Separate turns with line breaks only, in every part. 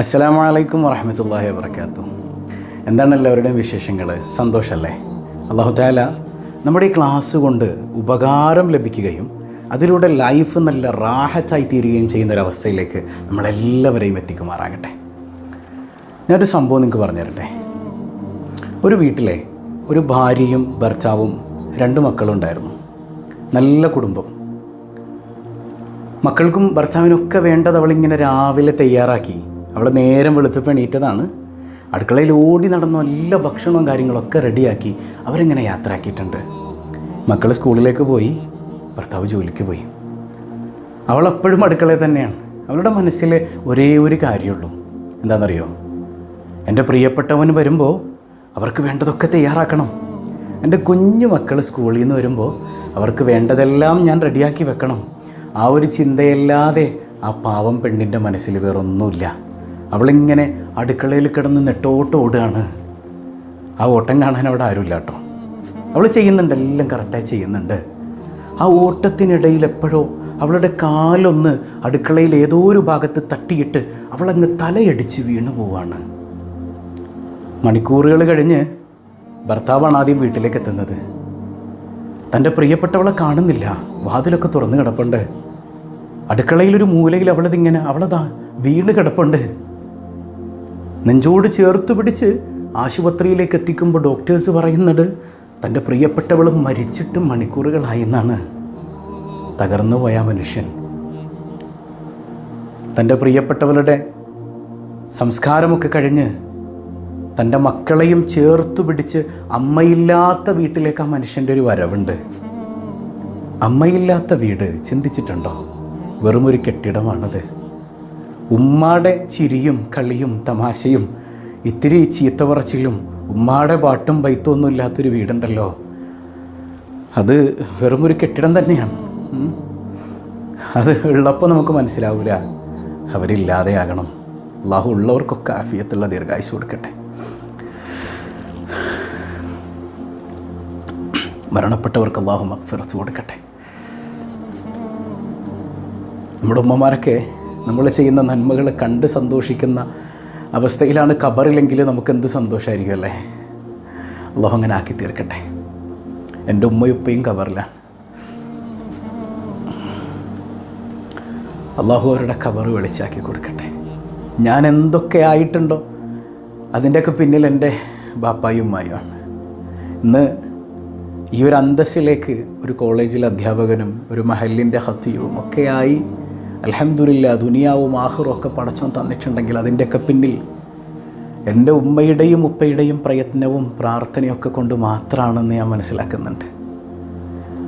അസ്സലാമു അലൈക്കും വറഹമത്തല്ലാഹി വാബർക്കാത്തു എന്താണ് എല്ലാവരുടെയും വിശേഷങ്ങൾ സന്തോഷമല്ലേ അള്ളാഹു താല നമ്മുടെ ഈ ക്ലാസ് കൊണ്ട് ഉപകാരം ലഭിക്കുകയും അതിലൂടെ ലൈഫ് നല്ല റാഹത്തായി തീരുകയും ചെയ്യുന്ന ഒരവസ്ഥയിലേക്ക് നമ്മളെല്ലാവരെയും എത്തിക്കുമാറാകട്ടെ. ഞാനൊരു സംഭവം നിങ്ങൾക്ക് പറഞ്ഞു തരട്ടെ ഒരു വീട്ടിലെ ഒരു ഭാര്യയും ഭർത്താവും രണ്ട് മക്കളും ഉണ്ടായിരുന്നു. നല്ല കുടുംബം. മക്കൾക്കും ഭർത്താവിനൊക്കെ വേണ്ടത് അവളിങ്ങനെ രാവിലെ തയ്യാറാക്കി അവൾ നേരം വെളുത്തപ്പോൾ എണീറ്റതാണ്. അടുക്കളയിൽ ഓടി നടന്ന എല്ലാ ഭക്ഷണവും കാര്യങ്ങളൊക്കെ റെഡിയാക്കി അവരിങ്ങനെ യാത്രയാക്കിയിട്ടുണ്ട്. മക്കൾ സ്കൂളിലേക്ക് പോയി ഭർത്താവ് ജോലിക്ക് പോയി. അവൾ എപ്പോഴും അടുക്കളയിൽ തന്നെയാണ്. അവളുടെ മനസ്സിൽ ഒരേ ഒരു കാര്യമുള്ളൂ. എന്താണെന്നറിയോ? എന്റെ പ്രിയപ്പെട്ടവൻ വരുമ്പോൾ അവർക്ക് വേണ്ടതൊക്കെ തയ്യാറാക്കണം. എന്റെ കുഞ്ഞു മക്കൾ സ്കൂളിൽ നിന്ന് വരുമ്പോൾ അവർക്ക് വേണ്ടതെല്ലാം ഞാൻ റെഡിയാക്കി വെക്കണം. ആ ഒരു ചിന്തയല്ലാതെ ആ പാവം പെണ്ണിന്റെ മനസ്സിൽ വേറൊന്നുമില്ല. അവളിങ്ങനെ അടുക്കളയിൽ കിടന്ന് നെട്ടോട്ട് ഓടുകയാണ്. ആ ഓട്ടം കാണാൻ അവിടെ ആരുമില്ല കേട്ടോ. അവൾ ചെയ്യുന്നുണ്ട് എല്ലാം കറക്റ്റായി ചെയ്യുന്നുണ്ട്. ആ ഓട്ടത്തിനിടയിൽ എപ്പോഴോ അവളുടെ കാലൊന്ന് അടുക്കളയിൽ ഏതോ ഒരു ഭാഗത്ത് തട്ടിയിട്ട് അവളങ്ങ് തലയടിച്ച് വീണു പോവാണ്. മണിക്കൂറുകൾ കഴിഞ്ഞ് ഭർത്താവാണ് ആദ്യം വീട്ടിലേക്ക് എത്തുന്നത്. തന്റെ പ്രിയപ്പെട്ടവളെ കാണുന്നില്ല. വാതിലൊക്കെ തുറന്നു കിടപ്പുണ്ട്. അടുക്കളയിലൊരു മൂലയിൽ അവളതിങ്ങനെ അവളതാ വീണ് കിടപ്പുണ്ട്. നെഞ്ചോട് ചേർത്ത് പിടിച്ച് ആശുപത്രിയിലേക്ക് എത്തിക്കുമ്പോൾ ഡോക്ടേഴ്സ് പറയുന്നത് തന്റെ പ്രിയപ്പെട്ടവൾ മരിച്ചിട്ട് മണിക്കൂറുകളായി എന്നാണ് തകർന്നു പോയ മനുഷ്യൻ. തന്റെ പ്രിയപ്പെട്ടവളുടെ സംസ്കാരമൊക്കെ കഴിഞ്ഞ് തന്റെ മക്കളെയും ചേർത്ത് പിടിച്ച് അമ്മയില്ലാത്ത വീട്ടിലേക്ക് ആ മനുഷ്യന്റെ ഒരു വരവുണ്ട്. അമ്മയില്ലാത്ത വീട് ചിന്തിച്ചിട്ടുണ്ടോ? വെറുമൊരു കെട്ടിടമാണത്. ഉമ്മാടെ ചിരിയും കളിയും തമാശയും ഇത്തിരി ചീത്ത പറച്ചിലും ഉമ്മാടെ പാട്ടും ബൈത്തൊന്നും ഇല്ലാത്തൊരു വീടുണ്ടല്ലോ. അത് വെറുമൊരു കെട്ടിടം തന്നെയാണ്. അത് ഉള്ളപ്പോൾ നമുക്ക് മനസ്സിലാവില്ല അവരില്ലാതെയാകണം. അള്ളാഹു ഉള്ളവർക്കൊക്കെ ആഫിയത്തുള്ള ദീർഘായുസ് കൊടുക്കട്ടെ. മരണപ്പെട്ടവർക്ക് അള്ളാഹു മക്ഫിറത്ത് കൊടുക്കട്ടെ. നമ്മുടെ ഉമ്മമാരൊക്കെ നമ്മൾ ചെയ്യുന്ന നന്മകൾ കണ്ട് സന്തോഷിക്കുന്ന അവസ്ഥയിലാണ് ഖബറില്ലെങ്കിൽ നമുക്ക് എന്ത് സന്തോഷമായിരിക്കും അല്ലേ? അള്ളാഹു അങ്ങനെ ആക്കി തീർക്കട്ടെ. എന്റെ ഉമ്മയും ഉപ്പയും ഖബറിലാണ്. അള്ളാഹു അവരുടെ ഖബർ വെളിച്ചാക്കി കൊടുക്കട്ടെ. ഞാൻ എന്തൊക്കെ ആയിട്ടുണ്ടോ അതിന്റെയൊക്കെ പിന്നിൽ എന്റെ ബാപ്പായും ഉമ്മായുമാണ് ഇന്ന് ഈ ഒരു അന്തസ്സിലേക്ക് ഒരു കോളേജിലെ അധ്യാപകനും ഒരു മഹലിന്റെ ഹത്തിയും ഒക്കെയായി അലഹമില്ല ദുനിയാവും ആഹറും ഒക്കെ പടച്ചോൻ തന്നിട്ടുണ്ടെങ്കിൽ അതിന്റെയൊക്കെ പിന്നിൽ എന്റെ ഉമ്മയുടെയും ഉപ്പയുടെയും പ്രയത്നവും പ്രാർത്ഥനയൊക്കെ കൊണ്ട് മാത്രമാണെന്ന് ഞാൻ മനസ്സിലാക്കുന്നുണ്ട്.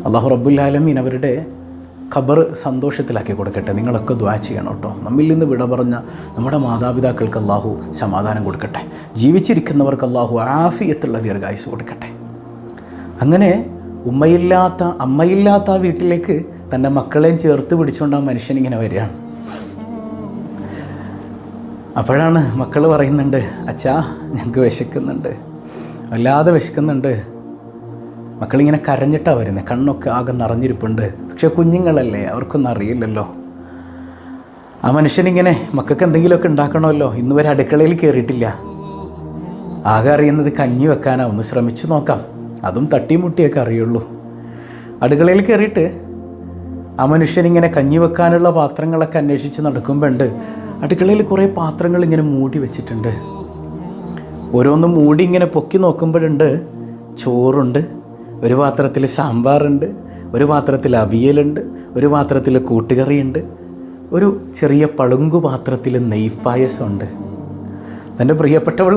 അള്ളാഹു റബ്ബുല്ലാലമീൻ അവരുടെ ഖബർ സന്തോഷത്തിലാക്കി കൊടുക്കട്ടെ. നിങ്ങളൊക്കെ ദ്വാ ചെയ്യണം കേട്ടോ. നമ്മിൽ നിന്ന് വിട പറഞ്ഞ നമ്മുടെ മാതാപിതാക്കൾക്ക് അള്ളാഹു സമാധാനം കൊടുക്കട്ടെ. ജീവിച്ചിരിക്കുന്നവർക്ക് അള്ളാഹു ആഫിയത്തുള്ള ദീർഘായുസ് കൊടുക്കട്ടെ. അങ്ങനെ ഉമ്മയില്ലാത്ത അമ്മയില്ലാത്ത വീട്ടിലേക്ക് തന്റെ മക്കളെയും ചേർത്ത് പിടിച്ചുകൊണ്ട് ആ മനുഷ്യൻ ഇങ്ങനെ വരികയാണ്. അപ്പോഴാണ് മക്കൾ പറയുന്നുണ്ട് അച്ഛാ ഞങ്ങൾക്ക് വിശക്കുന്നുണ്ട്. വല്ലാതെ വിശക്കുന്നുണ്ട്. മക്കളിങ്ങനെ കരഞ്ഞിട്ടാണ് വരുന്നത് കണ്ണൊക്കെ ആകെ നിറഞ്ഞിരിപ്പുണ്ട്. പക്ഷെ കുഞ്ഞുങ്ങളല്ലേ അവർക്കൊന്നും അറിയില്ലല്ലോ. ആ മനുഷ്യനിങ്ങനെ മക്കൾക്ക് എന്തെങ്കിലുമൊക്കെ ഉണ്ടാക്കണമല്ലോ. ഇന്ന് വരെ അടുക്കളയിൽ കയറിയിട്ടില്ല. ആകെ അറിയുന്നത് കഞ്ഞി വെക്കാനാ. ഒന്ന് ശ്രമിച്ചു നോക്കാം. അതും തട്ടിമുട്ടിയൊക്കെ അറിയുള്ളൂ. അടുക്കളയിൽ കയറിയിട്ട് ആ മനുഷ്യനിങ്ങനെ കഞ്ഞി വെക്കാനുള്ള പാത്രങ്ങളൊക്കെ അന്വേഷിച്ച് നടക്കുമ്പോണ്ട്. അടുക്കളയിൽ കുറേ പാത്രങ്ങൾ ഇങ്ങനെ മൂടി വെച്ചിട്ടുണ്ട്. ഓരോന്നും മൂടി ഇങ്ങനെ പൊക്കി നോക്കുമ്പോഴുണ്ട് ചോറുണ്ട് ഒരു പാത്രത്തിൽ സാമ്പാറുണ്ട് ഒരു പാത്രത്തിൽ അവിയലുണ്ട് ഒരു പാത്രത്തിൽ കൂട്ടുകറിയുണ്ട് ഒരു ചെറിയ പളുങ്കു പാത്രത്തിൽ നെയ്പ്പായസമുണ്ട്. തന്റെ പ്രിയപ്പെട്ടവൾ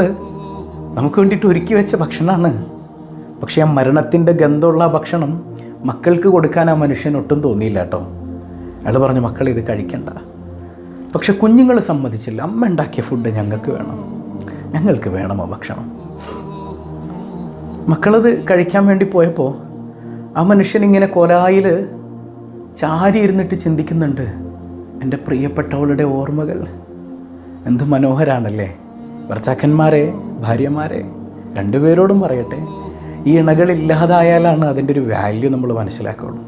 നമുക്ക് വേണ്ടിയിട്ട് ഒരുക്കി വെച്ച ഭക്ഷണമാണ്. പക്ഷേ ആ മരണത്തിന്റെ ഗന്ധമുള്ള ഭക്ഷണം മക്കൾക്ക് കൊടുക്കാൻ ആ മനുഷ്യൻ ഒട്ടും തോന്നിയില്ല കേട്ടോ. അയാൾ പറഞ്ഞു മക്കൾ ഇത് കഴിക്കണ്ട. പക്ഷെ കുഞ്ഞുങ്ങൾ സമ്മതിച്ചില്ല. അമ്മ ഉണ്ടാക്കിയ ഫുഡ് ഞങ്ങൾക്ക് വേണം. ഞങ്ങൾക്ക് വേണം ആ ഭക്ഷണം? മക്കളത് കഴിക്കാൻ വേണ്ടി പോയപ്പോൾ ആ മനുഷ്യൻ ഇങ്ങനെ കൊലായിൽ ചാരി ഇരുന്നിട്ട് ചിന്തിക്കുന്നുണ്ട്. എന്റെ പ്രിയപ്പെട്ടവളുടെ ഓർമ്മകൾ എന്ത് മനോഹരാണല്ലേ. ഭർത്താക്കന്മാരെ ഭാര്യമാരെ രണ്ടുപേരോടും പറയട്ടെ. ഈ ഇണകളില്ലാതായാലാണ് അതിന്റെ ഒരു വാല്യൂ നമ്മൾ മനസ്സിലാക്കുകയുള്ളൂ.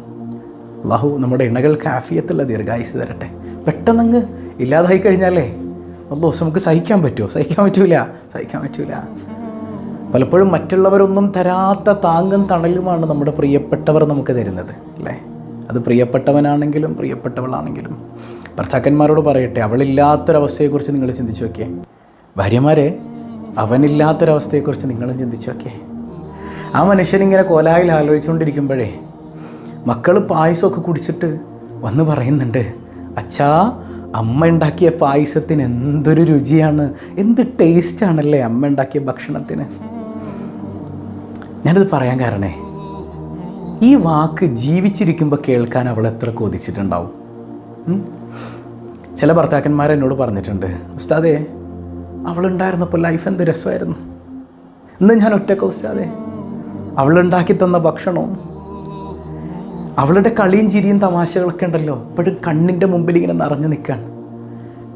അള്ളാഹു നമ്മുടെ ഇണകൾ കാഫിയത്തുള്ള ദീർഘായുസ് തരട്ടെ. പെട്ടെന്നങ്ങ് ഇല്ലാതായി കഴിഞ്ഞാലേ അല്ലോ നമുക്ക് സഹിക്കാൻ പറ്റുമോ? സഹിക്കാൻ പറ്റൂല. സഹിക്കാൻ പറ്റൂല. പലപ്പോഴും മറ്റുള്ളവരൊന്നും തരാത്ത താങ്ങും തണലുമാണ് നമ്മുടെ പ്രിയപ്പെട്ടവർ നമുക്ക് തരുന്നത് അല്ലേ? അത് പ്രിയപ്പെട്ടവനാണെങ്കിലും പ്രിയപ്പെട്ടവളാണെങ്കിലും. ഭർത്താക്കന്മാരോട് പറയട്ടെ അവളില്ലാത്തൊരവസ്ഥയെക്കുറിച്ച് നിങ്ങൾ ചിന്തിച്ചു നോക്കിയേ. ഭാര്യമാരെ അവനില്ലാത്തൊരവസ്ഥയെക്കുറിച്ച് നിങ്ങളും ചിന്തിച്ചു നോക്കിയേ. ആ മനുഷ്യനിങ്ങനെ കോലായിൽ ആലോചിച്ചുകൊണ്ടിരിക്കുമ്പോഴേ മക്കൾ പായസമൊക്കെ കുടിച്ചിട്ട് വന്ന് പറയുന്നുണ്ട് അച്ഛാ അമ്മ ഉണ്ടാക്കിയ പായസത്തിന് എന്തൊരു രുചിയാണ് എന്ത് ടേസ്റ്റാണല്ലേ അമ്മ ഉണ്ടാക്കിയ ഭക്ഷണത്തിന്? ഞാനിത് പറയാൻ കാരണേ ഈ വാക്ക് ജീവിച്ചിരിക്കുമ്പോൾ കേൾക്കാൻ അവൾ എത്ര കൊതിച്ചിട്ടുണ്ടാവും. ചില ഭർത്താക്കന്മാർ എന്നോട് പറഞ്ഞിട്ടുണ്ട് ഉസ്താദേ അവളുണ്ടായിരുന്നപ്പോൾ ലൈഫ് എന്ത് രസമായിരുന്നു? ഇന്ന് ഞാൻ ഒറ്റക്ക ഉസ്താദേ അവളുണ്ടാക്കി തന്ന ഭക്ഷണവും അവളുടെ കളിയും ചിരിയും തമാശകളൊക്കെ ഉണ്ടല്ലോ. ഇപ്പോഴും കണ്ണിന്റെ മുമ്പിൽ ഇങ്ങനെ നിറഞ്ഞു നിൽക്കാൻ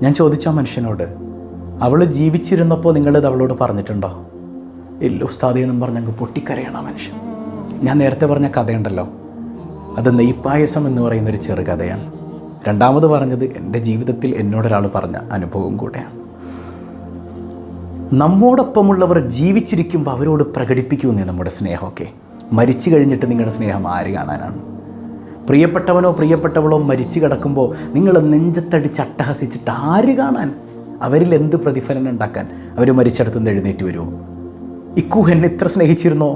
ഞാൻ ചോദിച്ച മനുഷ്യനോട് അവൾ ജീവിച്ചിരുന്നപ്പോൾ നിങ്ങളിത് അവളോട് പറഞ്ഞിട്ടുണ്ടോ? ഇല്ല ഉസ്താദി എന്നും പറഞ്ഞ് അങ്ങ് പൊട്ടിക്കരയണം മനുഷ്യൻ. ഞാൻ നേരത്തെ പറഞ്ഞ കഥയുണ്ടല്ലോ. അത് നെയ്പ്പായസം എന്ന് പറയുന്നൊരു ചെറുകഥയാണ്. രണ്ടാമത് പറഞ്ഞത് എന്റെ ജീവിതത്തിൽ എന്നോടൊരാൾ പറഞ്ഞ അനുഭവം കൂടെയാണ്. നമ്മോടൊപ്പമുള്ളവർ ജീവിച്ചിരിക്കുമ്പോൾ അവരോട് പ്രകടിപ്പിക്കുമെന്നേ നമ്മുടെ സ്നേഹമൊക്കെ മരിച്ചു കഴിഞ്ഞിട്ട് നിങ്ങളുടെ സ്നേഹം ആര് കാണാനാണ്? പ്രിയപ്പെട്ടവനോ പ്രിയപ്പെട്ടവളോ മരിച്ചു കിടക്കുമ്പോൾ നിങ്ങൾ നെഞ്ചത്തടിച്ച് അട്ടഹസിച്ചിട്ട് ആര് കാണാൻ? അവരിൽ എന്ത് പ്രതിഫലനം ഉണ്ടാക്കാൻ അവർ മരിച്ചെടുത്തുനിന്ന് എഴുന്നേറ്റ് വരുമോ ഇക്കു എന്നെ ഇത്ര സ്നേഹിച്ചിരുന്നോ?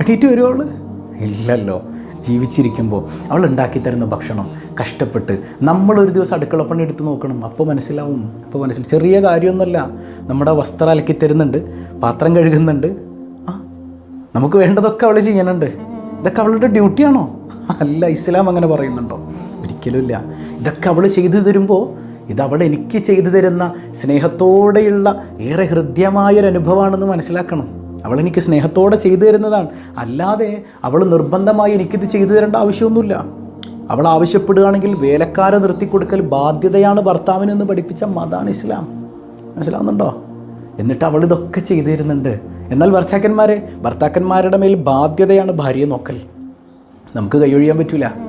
എണീറ്റ് വരുമോ ഇല്ലല്ലോ. ജീവിച്ചിരിക്കുമ്പോൾ അവൾ ഉണ്ടാക്കി തരുന്ന ഭക്ഷണം കഷ്ടപ്പെട്ട്. നമ്മളൊരു ദിവസം അടുക്കളപ്പണി എടുത്ത് നോക്കണം. അപ്പോൾ മനസ്സിലാവും. അപ്പോൾ മനസ്സിൽ ചെറിയ കാര്യമൊന്നുമല്ല. നമ്മുടെ വസ്ത്രം അലക്കി തരുന്നുണ്ട്. പാത്രം കഴുകുന്നുണ്ട്. ആ നമുക്ക് വേണ്ടതൊക്കെ അവൾ ചെയ്യാനുണ്ട് ഇതൊക്കെ അവളുടെ ഡ്യൂട്ടിയാണോ അല്ല ഇസ്ലാം അങ്ങനെ പറയുന്നുണ്ടോ? ഒരിക്കലുമില്ല. ഇതൊക്കെ അവൾ ചെയ്തു തരുമ്പോൾ ഇത് അവൾ എനിക്ക് ചെയ്തു തരുന്ന സ്നേഹത്തോടെയുള്ള ഏറെ ഹൃദ്യമായൊരനുഭവമാണെന്ന് മനസ്സിലാക്കണം. അവൾ എനിക്ക് സ്നേഹത്തോടെ ചെയ്തു തരുന്നതാണ്. അല്ലാതെ അവൾ നിർബന്ധമായി എനിക്കിത് ചെയ്തു തരേണ്ട ആവശ്യമൊന്നുമില്ല. അവൾ ആവശ്യപ്പെടുകയാണെങ്കിൽ വേലക്കാരെ നിർത്തിക്കൊടുക്കൽ ബാധ്യതയാണ് ഭർത്താവിനെന്ന് പഠിപ്പിച്ച മതാണ് ഇസ്ലാം. മനസ്സിലാവുന്നുണ്ടോ? എന്നിട്ട് അവൾ ഇതൊക്കെ ചെയ്തു തരുന്നുണ്ട്. എന്നാൽ ഭർത്താക്കന്മാരെ ഭർത്താക്കന്മാരുടെ മേൽ ബാധ്യതയാണ് ഭാര്യയെ നോക്കൽ. നമുക്ക് കൈയൊഴിയാൻ പറ്റില്ല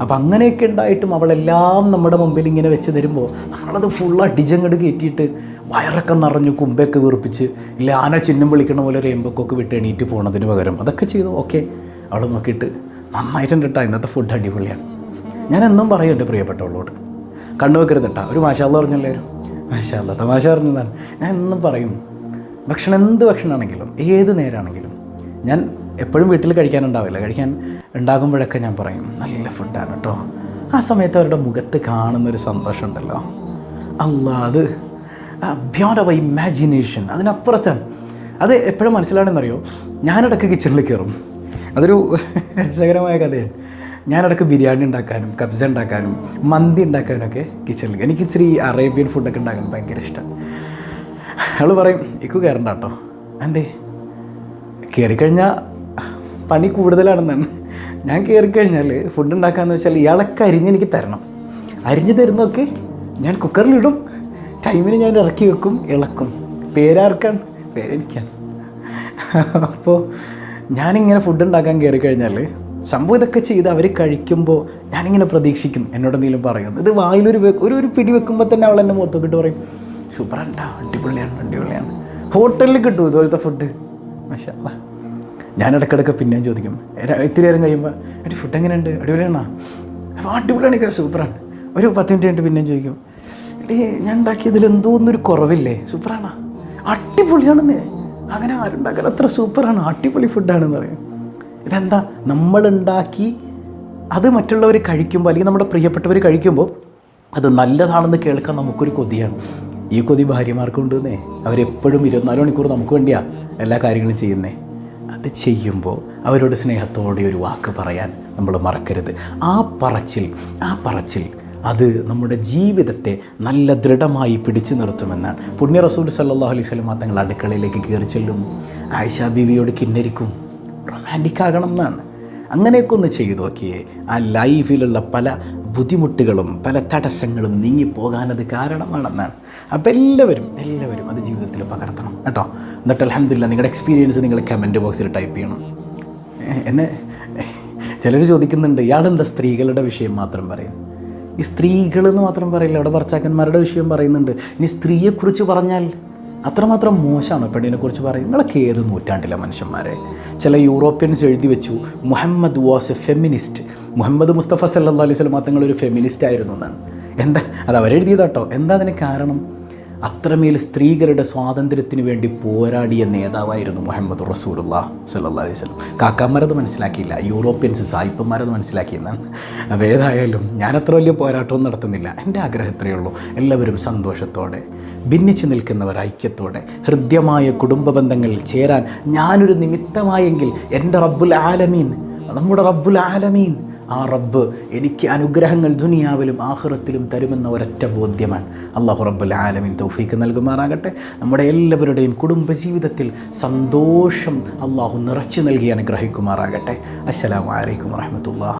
അപ്പം അങ്ങനെയൊക്കെ ഉണ്ടായിട്ടും അവളെല്ലാം നമ്മുടെ മുമ്പിൽ ഇങ്ങനെ വെച്ച് തരുമ്പോൾ നമ്മളത് ഫുൾ അടിച്ചങ്ങട് കയറ്റിയിട്ട് വയറൊക്കെ നിറഞ്ഞു കുമ്പൊക്കെ വീർപ്പിച്ച് ഇല്ല ആന ചിഹ്നം വിളിക്കണ പോലെ ഒരു എമ്പക്കൊക്കെ വിട്ട് എണീറ്റ് പോണതിന് പകരം അതൊക്കെ ചെയ്തു. ഓക്കെ. അവൾ നോക്കിയിട്ട് നന്നായിട്ടുണ്ട് കേട്ടോ ഇന്നത്തെ ഫുഡ് അടിപൊളിയാണ്. ഞാൻ എന്നും പറയും എന്റെ പ്രിയപ്പെട്ടവളോട്. കണ്ണു വെക്കരുത് കേട്ടോ ഒരു മാഷാല്ല പറഞ്ഞല്ലാരും. മാഷാല്ല തമാശ പറഞ്ഞതാണ്. ഞാൻ എന്നും പറയും ഭക്ഷണം എന്ത് ഭക്ഷണമാണെങ്കിലും ഏത് നേരമാണെങ്കിലും ഞാൻ എപ്പോഴും വീട്ടിൽ കഴിക്കാനുണ്ടാവില്ല. കഴിക്കാൻ ഉണ്ടാകുമ്പോഴൊക്കെ ഞാൻ പറയും നല്ല ഫുഡാണ് കേട്ടോ ആ സമയത്ത് അവരുടെ മുഖത്ത് കാണുന്നൊരു സന്തോഷം ഉണ്ടല്ലോ അല്ല അത് ബിയോണ്ട് അവ ഇമാജിനേഷൻ അതിനപ്പുറത്താണ്. അത് എപ്പോഴും മനസ്സിലാണെന്നറിയോ? ഞാനിടയ്ക്ക് കിച്ചണിൽ കയറും അതൊരു രസകരമായ കഥയാണ്. ഞാനിടയ്ക്ക് ബിരിയാണി ഉണ്ടാക്കാനും കബ്സ ഉണ്ടാക്കാനും മന്തി ഉണ്ടാക്കാനൊക്കെ കിച്ചണിൽ എനിക്ക് ഇച്ചിരി അറേബ്യൻ ഫുഡൊക്കെ ഉണ്ടാക്കാൻ ഭയങ്കര ഇഷ്ടമാണ് അയാൾ പറയും ഇക്കു കയറണ്ട കേട്ടോ എന്തേ? കയറിക്കഴിഞ്ഞാൽ പണി കൂടുതലാണെന്നാണ്. ഞാൻ കയറി കഴിഞ്ഞാൽ ഫുഡ് ഉണ്ടാക്കാന്ന് വെച്ചാൽ ഇയാളൊക്കെ അരിഞ്ഞ് എനിക്ക് തരണം. അരിഞ്ഞ് തരുന്നതൊക്കെ ഞാൻ കുക്കറിലിടും ടൈമിന് ഞാൻ ഇറക്കി വെക്കും ഇളക്കും. പേരാർക്കാണ്? പേരെനിക്കാണ്. അപ്പോൾ ഞാനിങ്ങനെ ഫുഡ് ഉണ്ടാക്കാൻ കയറി കഴിഞ്ഞാൽ സംഭവം ഇതൊക്കെ ചെയ്ത് അവർ കഴിക്കുമ്പോൾ ഞാനിങ്ങനെ പ്രതീക്ഷിക്കും. എന്നോട് എന്തെങ്കിലും പറയും. ഇത് വായിലൊരു ഒരു ഒരു പിടി വെക്കുമ്പോൾ തന്നെ അവൾ എന്നെ മൊത്തം പറയും സൂപ്പറാണ്ടാ അടിപൊളിയാണ് അടിപൊളിയാണ്. ഹോട്ടലിൽ കിട്ടും ഇതുപോലത്തെ ഫുഡ് മഷാ ഞാൻ ഇടയ്ക്കിടയ്ക്ക് പിന്നെയും ചോദിക്കും ഇത്തിരി നേരം കഴിയുമ്പോൾ എന്റെ ഫുഡ് എങ്ങനെയുണ്ട്? അടിപൊളിയാണോ? അപ്പോൾ അടിപൊളിയാണ് ഇക്ക സൂപ്പറാണ്. ഒരു പത്ത് മിനിറ്റ് കഴിഞ്ഞിട്ട് പിന്നെയും ചോദിക്കും എടീ ഞാൻ ഉണ്ടാക്കിയതിൽ എന്തോ ഒന്നൊരു കുറവില്ലേ? സൂപ്പറാണോ? അടിപൊളിയാണെന്ന്. അങ്ങനെ ആരുണ്ടാക്കാൻ അത്ര സൂപ്പറാണ്. അടിപൊളി ഫുഡാണെന്ന് പറയും. ഇതെന്താ? നമ്മളുണ്ടാക്കി അത് മറ്റുള്ളവർ കഴിക്കുമ്പോൾ അല്ലെങ്കിൽ നമ്മുടെ പ്രിയപ്പെട്ടവർ കഴിക്കുമ്പോൾ അത് നല്ലതാണെന്ന് കേൾക്കാൻ നമുക്കൊരു കൊതിയാണ്. ഈ കൊതി ഭാര്യമാർക്കുണ്ടെന്നേ അവരെപ്പോഴും ഇരുപത്തിനാല് മണിക്കൂർ നമുക്ക് വേണ്ടിയാണ് എല്ലാ കാര്യങ്ങളും ചെയ്യുന്നേ. അത് ചെയ്യുമ്പോൾ അവരോട് സ്നേഹത്തോടെ ഒരു വാക്ക് പറയാൻ നമ്മൾ മറക്കരുത്. ആ പറച്ചിൽ ആ പറച്ചിൽ അത് നമ്മുടെ ജീവിതത്തെ നല്ല ദൃഢമായി പിടിച്ചു നിർത്തുമെന്നാണ്. പുണ്യ റസൂൽ സല്ലാഹു അലൈഹി സ്വലമ തങ്ങൾ അടുക്കളയിലേക്ക് കയറി ചെല്ലും ആയിഷ ബീവിയോട് കിന്നരിക്കും. റൊമാന്റിക് ആകണം എന്നാണ്. അങ്ങനെയൊക്കെ ഒന്ന് ചെയ്തു നോക്കിയേ. ആ ലൈഫിലുള്ള പല ബുദ്ധിമുട്ടുകളും പല തടസ്സങ്ങളും നീങ്ങിപ്പോകാനത് കാരണമാണെന്നാണ് അപ്പോൾ എല്ലാവരും എല്ലാവരും അത് ജീവിതത്തിൽ പകർത്തണം കേട്ടോ. എന്നിട്ട് അലഹമില്ല നിങ്ങളുടെ എക്സ്പീരിയൻസ് നിങ്ങൾ കമന്റ് ബോക്സിൽ ടൈപ്പ് ചെയ്യണം. എന്നെ ചിലർ ചോദിക്കുന്നുണ്ട് ഇയാളെന്താ സ്ത്രീകളുടെ വിഷയം മാത്രം പറയും? ഈ സ്ത്രീകളെന്ന് മാത്രം പറയില്ല അവിടെ ഭർത്താക്കന്മാരുടെ വിഷയം പറയുന്നുണ്ട്. ഇനി സ്ത്രീയെക്കുറിച്ച് പറഞ്ഞാൽ അത്രമാത്രം മോശമാണ് പെണ്ണിനെക്കുറിച്ച് പറയും നിങ്ങളൊക്കെ ഏത് നൂറ്റാണ്ടിലെ മനുഷ്യന്മാരെ? ചില യൂറോപ്യൻസ് എഴുതി വെച്ചു Muhammad was a feminist Muhammad Mustafa സല്ലാ അലൈഹി സ്വലം ഒരു ഫെമിനിസ്റ്റ് ആയിരുന്നു എന്നാണ്. എന്താ? അത് അവരെഴുതിയതാട്ടോ എന്താ അതിന് കാരണം? അത്രമേൽ സ്ത്രീകളുടെ സ്വാതന്ത്ര്യത്തിന് വേണ്ടി പോരാടിയ നേതാവായിരുന്നു മുഹമ്മദ് റസൂലുള്ള സല്ലാ അലൈഹി സ്വലം കാക്കാന്മാരത് മനസ്സിലാക്കിയില്ല. യൂറോപ്യൻസ് സായിപ്പന്മാരത് മനസ്സിലാക്കിയെന്നാണ് അപ്പോൾ ഏതായാലും ഞാനത്ര വലിയ പോരാട്ടവും നടത്തുന്നില്ല. എന്റെ ആഗ്രഹം ഇത്രയേ ഉള്ളൂ. എല്ലാവരും സന്തോഷത്തോടെ ഭിന്നിച്ചു നിൽക്കുന്നവർ ഐക്യത്തോടെ ഹൃദ്യമായ കുടുംബ ബന്ധങ്ങളിൽ ചേരാൻ ഞാനൊരു നിമിത്തമായെങ്കിൽ എന്റെ റബ്ബുൽ ആലമീൻ നമ്മുടെ റബ്ബുൽ ആലമീൻ ആ റബ്ബ് എനിക്ക് അനുഗ്രഹങ്ങൾ ദുനിയാവിലും ആഹ്റത്തിലും തരുമെന്ന ഒരൊറ്റ ബോധ്യമാണ്. അള്ളാഹു റബ്ബുൽ ആലമീൻ തൗഫീക്ക് നൽകുമാറാകട്ടെ. നമ്മുടെ എല്ലാവരുടെയും കുടുംബജീവിതത്തിൽ സന്തോഷം അള്ളാഹു നിറച്ചു നൽകി അനുഗ്രഹിക്കുമാറാകട്ടെ. അസ്സലാമു അലൈക്കും വറഹമത്തുള്ള